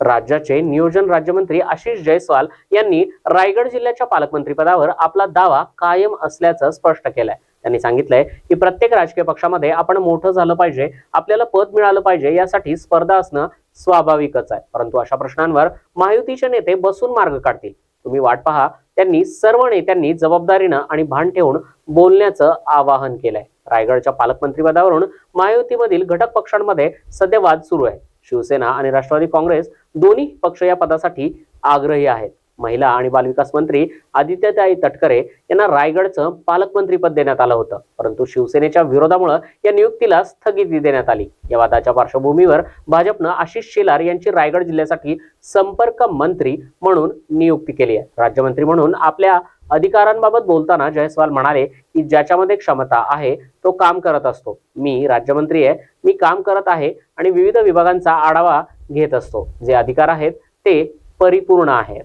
राज्याचे नियोजन राज्यमंत्री आशिष जयस्वाल यांनी रायगड जिल्ह्याच्या पालकमंत्रीपदावर आपला दावा कायम असल्याचं स्पष्ट केलंय. त्यांनी सांगितलंय की प्रत्येक राजकीय पक्षामध्ये आपण मोठं झालं पाहिजे आपल्याला पद मिळालं पाहिजे यासाठी स्पर्धा असणं स्वाभाविकच आहे. परंतु अशा प्रश्नांवर महायुतीचे नेते बसून मार्ग काढतील. तुम्ही वाट पहा त्यांनी सर्व नेत्यांनी जबाबदारीनं आणि भान ठेवून बोलण्याचं आवाहन केलंय. रायगडच्या पालकमंत्रीपदावरून महायुतीमधील घटक पक्षांमध्ये सध्या वाद सुरू आहे. शिवसेना आणि राष्ट्रवादी काँग्रेस दोन्ही पक्ष या पदासाठी आग्रही आहेत. महिला आणि बालविकास मंत्री आदित्यताई तटकरे यांना रायगडचं पालकमंत्रीपद देण्यात आलं होतं. परंतु शिवसेनेच्या विरोधामुळे या नियुक्तीला स्थगिती देण्यात आली. या वादाच्या पार्श्वभूमीवर भाजपनं आशिष शेलार यांची रायगड जिल्ह्यासाठी संपर्क मंत्री म्हणून नियुक्ती केली आहे. राज्यमंत्री म्हणून आपल्या अधिकारांबाबत बोलताना जयस्वाल म्हणाले की ज्याच्यामध्ये क्षमता आहे तो काम करत असतो. मी राज्यमंत्री आहे मी काम करत आहे आणि विविध विभागांचा आढावा घेत असतो. जे अधिकार आहेत ते परिपूर्ण आहेत.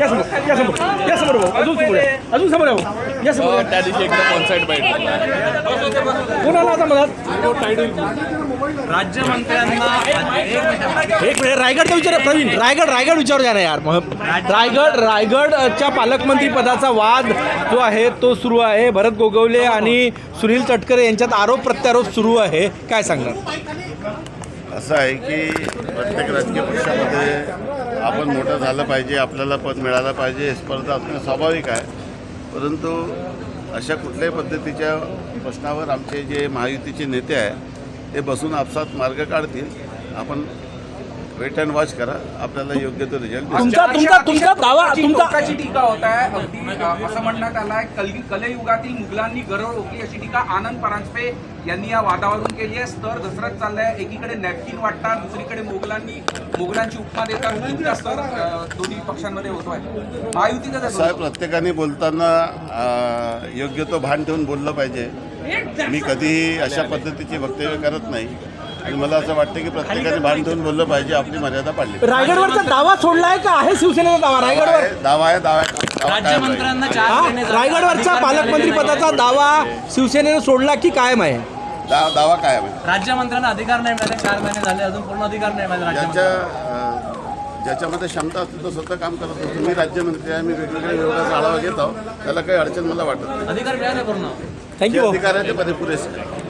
या समोर या समोर या समोर भाऊ अजून समोर या. अजून समोर या भाऊ. या समोर या. त्या दिवशी एकदम ऑन साईड बाईट कोण आला आता राज्यमंत्र्यांना एक मिनिट एक मिनिट रायगडचा विचार प्रवीण रायगड रायगड विचार द्या ना यार. मग रायगड रायगडच्या पालकमंत्री पदाचा वाद जो आहे तो सुरू आहे. भरत गोगवले आणि सुनील तटकरे यांच्यात आरोप प्रत्यारोप सुरू आहे. काय सांगणार? असं आहे की प्रत्येक राजकीय पक्षामध्ये आपण मोठं झालं पाहिजे आपल्याला पद मिळालं पाहिजे स्पर्धा असणं स्वाभाविक आहे. परंतु अशा कुठल्याही पद्धतीच्या प्रश्नावर आमचे जे महायुतीचे नेते आहे ते बसून आपसात मार्ग काढतील. आपण वेट अँड वॉच करा. आपल्याला योग्य तो रिझल्ट तुमचा तुमचा तुमचा दावा तुमचा टीका होत आहे? अगदी असं म्हणण्यात आलं आहे. कल कलयुगातील मुघलांनी गरळ ओकली अशी टीका आनंद परांजपे यांनी या वादावरून केली आहे. स्तर घसरत चाललाय. एकीकडे नॅपकिन वाटतात दुसरीकडे मुघलांनी मुघलांची उपमा देतात. स्तर दोन्ही पक्षांमध्ये होतोय. महायुतीचं त्याचं प्रत्येकाने बोलताना योग्य तो भान ठेवून बोललं पाहिजे. मी कधीही अशा पद्धतीची वक्तव्य करत नाही. आणि मला असं वाटतं की प्रत्येकाने भान ठेवून बोललं पाहिजे आपली मर्यादा पाडली. रायगडवरचा दावा सोडलाय का? आहे शिवसेनेचा दावा रायगडवर? आहे दावा आहे दावा आहे. दावा हा? रायगडवरच्या पालकमंत्री पदाचा दावा शिवसेनेने सोडला की कायम आहे? दा- दावा कायम आहे. राज्यमंत्र्यांना अधिकार नाही मिळाले चार महिने झाले अजून पूर्ण अधिकार नाही मिळाले ज्याच्या राज्यमंत्र्यांना अं, ज्याच्यामध्ये क्षमता असते तो स्वतः काम करत असतो. मी राज्यमंत्री आहे मी वेगवेगळ्या विभागाचा आढावा घेत आहोत. त्याला काही अडचण मला वाटत नाही. अधिकार मिळाले पूर्ण. थँक्यू जे अधिकार आहे ते पुरेसे. आहे.